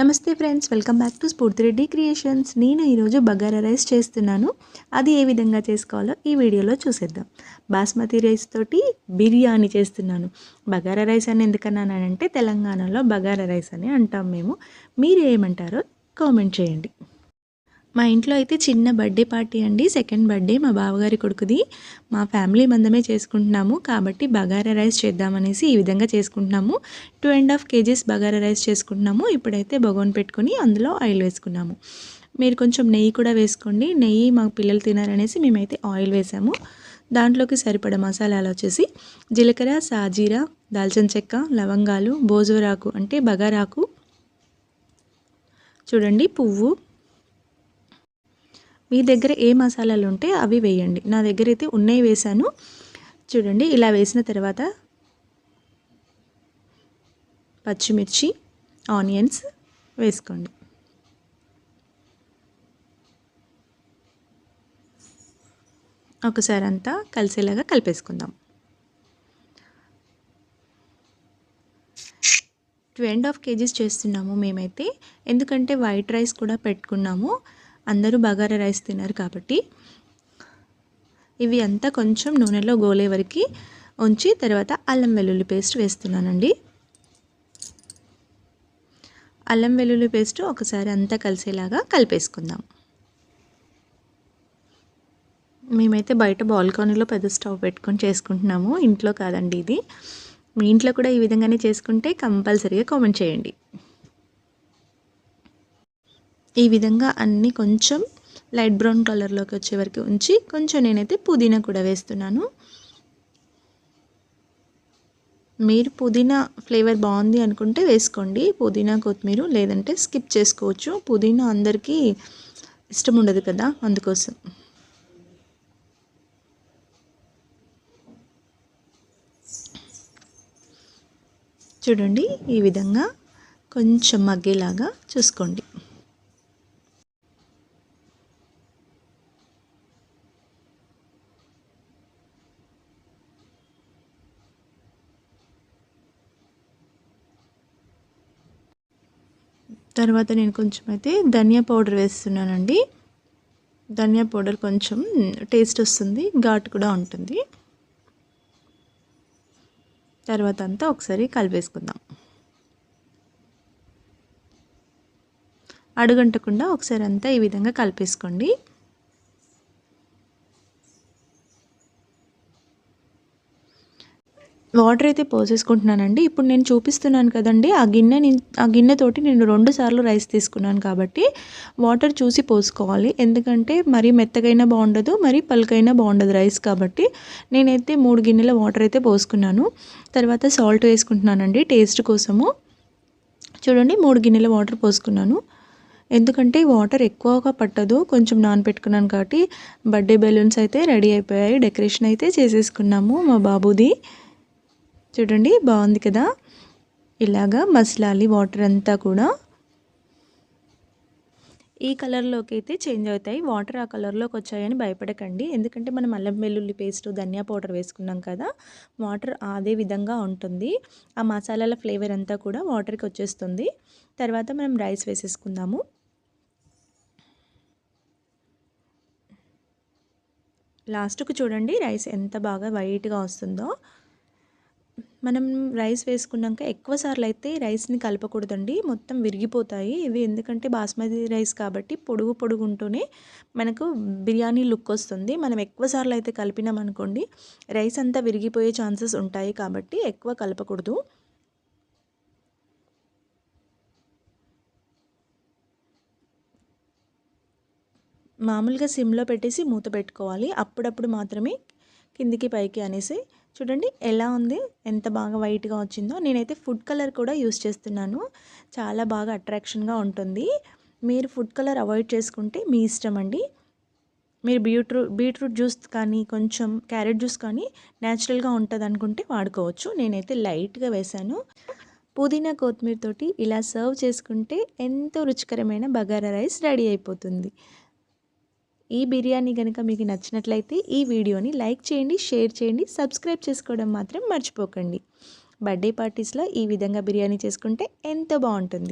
నమస్తే friends welcome back to Spoorthi Reddy creations. నేను ఈరోజు బగారా రైస్ చేస్తున్నాను. అది ఏ విధంగా చేసుకోవాలో ఈ వీడియోలో చూసేద్దాం. బాస్మతి రైస్ తోటి బిర్యానీ చేస్తున్నాను. బగారా రైస్ అని ఎందుకన్నానంటే తెలంగాణలో బగారా రైస్ అని అంటాం మేము. మీరు ఏమంటారో కామెంట్ చేయండి. మా ఇంట్లో అయితే చిన్న బర్త్డే పార్టీ అండి. సెకండ్ బర్త్డే మా బావగారి కొడుకుది. మా ఫ్యామిలీ మందమే చేసుకుంటున్నాము. కాబట్టి బగారా రైస్ చేద్దామనేసి ఈ విధంగా చేసుకుంటున్నాము. Two and half kgs bagara rice చేసుకుంటున్నాము. ఇప్పుడైతే బగోన్ పెట్టుకొని అందులో ఆయిల్ వేసుకున్నాము. మీరు కొంచెం నెయ్యి కూడా వేసుకోండి. నెయ్యి మా పిల్లలు తినారనేసి మేమైతే ఆయిల్ వేసాము. దాంట్లోకి సరిపడ మసాలాలు వచ్చేసి జీలకర్ర సాజీరా దాల్చిన చెక్క లవంగాలు బోజోరాకు అంటే బగారాకు. చూడండి పువ్వు మీ దగ్గర ఏ మసాలాలు ఉంటే అవి వేయండి. నా దగ్గర అయితే ఉన్నాయి వేసాను చూడండి ఇలా వేసిన తర్వాత పచ్చిమిర్చి ఆనియన్స్ వేసుకోండి. ఒకసారి అంతా కలిసేలాగా కలిపేసుకుందాం. టూ అండ్ హాఫ్ కేజీస్ చేస్తున్నాము మేమైతే. ఎందుకంటే వైట్ రైస్ కూడా పెట్టుకున్నాము. అందరూ బగారా రైస్ తిన్నారు కాబట్టి ఇవి అంతా కొంచెం నూనెలో గోలే వరకు ఉంచి తర్వాత అల్లం వెల్లుల్లి పేస్ట్ వేస్తున్నానండి. అల్లం వెల్లుల్లి పేస్ట్ ఒకసారి అంతా కలిసేలాగా కలిపేసుకుందాం. మేమైతే బయట బాల్కనీలో పెద్ద స్టవ్ పెట్టుకొని చేసుకుంటున్నాము. ఇంట్లో కాదండి ఇది. మీ ఇంట్లో కూడా ఈ విధంగానే చేసుకుంటే కంపల్సరీగా కామెంట్ చేయండి. ఈ విధంగా అన్నీ కొంచెం లైట్ బ్రౌన్ కలర్లోకి వచ్చే వరకు ఉంచి కొంచెం నేనైతే పుదీనా కూడా వేస్తున్నాను. మీరు పుదీనా ఫ్లేవర్ బాగుంది అనుకుంటే వేసుకోండి. పుదీనా కొత్తిమీర లేదంటే స్కిప్ చేసుకోవచ్చు. పుదీనా అందరికీ ఇష్టం ఉండదు కదా అందుకోసం. చూడండి ఈ విధంగా కొంచెం మగ్గేలాగా చూసుకోండి. తర్వాత నేను కొంచెం అయితే ధనియా పౌడర్ వేస్తున్నానండి. ధనియా పౌడర్ కొంచెం టేస్ట్ వస్తుంది ఘాటు కూడా ఉంటుంది. తర్వాత అంతా ఒకసారి కలిపేసుకుందాం. అడుగంటకుండా ఒకసారి అంతా ఈ విధంగా కలిపేసుకోండి. వాటర్ అయితే పోసేసుకుంటున్నానండి. ఇప్పుడు నేను చూపిస్తున్నాను కదండి ఆ గిన్నె ఆ గిన్నెతోటి నేను రెండు సార్లు రైస్ తీసుకున్నాను కాబట్టి వాటర్ చూసి పోసుకోవాలి. ఎందుకంటే మరీ మెత్తగైనా బాగుండదు మరీ పలుకైనా బాగుండదు రైస్ కాబట్టి నేనైతే మూడు గిన్నెల వాటర్ అయితే పోసుకున్నాను. తర్వాత సాల్ట్ వేసుకుంటున్నానండి టేస్ట్ కోసము. చూడండి మూడు గిన్నెల వాటర్ పోసుకున్నాను. ఎందుకంటే వాటర్ ఎక్కువగా పట్టదు కొంచెం నానపెట్టుకున్నాను కాబట్టి బర్త్డే బెలూన్స్ అయితే రెడీ అయిపోయాయి డెకరేషన్ అయితే చేసేసుకున్నాము మా బాబుది. చూడండి బాగుంది కదా? ఇలాగా మసలాలి వాటర్ అంతా కూడా. ఈ కలర్లోకి అయితే చేంజ్ అవుతాయి. వాటర్ ఆ కలర్లోకి వచ్చాయని భయపడకండి. ఎందుకంటే మనం అల్లం వెల్లుల్లి పేస్ట్ ధనియా పౌడర్ వేసుకున్నాం కదా వాటర్ అదే విధంగా ఉంటుంది. ఆ మసాలాల ఫ్లేవర్ అంతా కూడా వాటర్కి వచ్చేస్తుంది. తర్వాత మనం రైస్ వేసేసుకుందాము. లాస్ట్కు చూడండి రైస్ ఎంత బాగా వైట్గా వస్తుందో. మనం రైస్ వేసుకున్నాక ఎక్కువ సార్లు అయితే రైస్ని కలపకూడదండి. మొత్తం విరిగిపోతాయి. ఇవి ఎందుకంటే బాస్మతి రైస్ కాబట్టి పొడుగు పొడుగు ఉంటూనే మనకు బిర్యానీ లుక్ వస్తుంది. మనం ఎక్కువ సార్లు అయితే కలిపినామనుకోండి రైస్ అంతా విరిగిపోయే ఛాన్సెస్ ఉంటాయి కాబట్టి ఎక్కువ కలపకూడదు. మామూలుగా సిమ్లో పెట్టేసి మూత పెట్టుకోవాలి. అప్పుడప్పుడు మాత్రమే కిందికి పైకి అనేసి చూడండి ఎలా ఉంది ఎంత బాగా వైట్గా వచ్చిందో. నేనైతే ఫుడ్ కలర్ కూడా యూస్ చేస్తున్నాను. చాలా బాగా అట్రాక్షన్గా ఉంటుంది. మీరు ఫుడ్ కలర్ అవాయిడ్ చేసుకుంటే మీ ఇష్టం అండి. మీరు బీట్రూట్ బీట్రూట్ జ్యూస్ కానీ కొంచెం క్యారెట్ జ్యూస్ కానీ న్యాచురల్గా ఉంటుంది అనుకుంటే వాడుకోవచ్చు. నేనైతే లైట్గా వేశాను. పుదీనా కొత్తిమీరతోటి ఇలా సర్వ్ చేసుకుంటే ఎంతో రుచికరమైన బగారా రైస్ రెడీ అయిపోతుంది. ఈ బిర్యానీ కనుక మీకు నచ్చినట్లయితే ఈ వీడియోని లైక్ చేయండి షేర్ చేయండి సబ్స్క్రైబ్ చేసుకోవడం మాత్రం మర్చిపోకండి. బర్త్డే పార్టీస్లో ఈ విధంగా బిర్యానీ చేసుకుంటే ఎంతో బాగుంటుంది.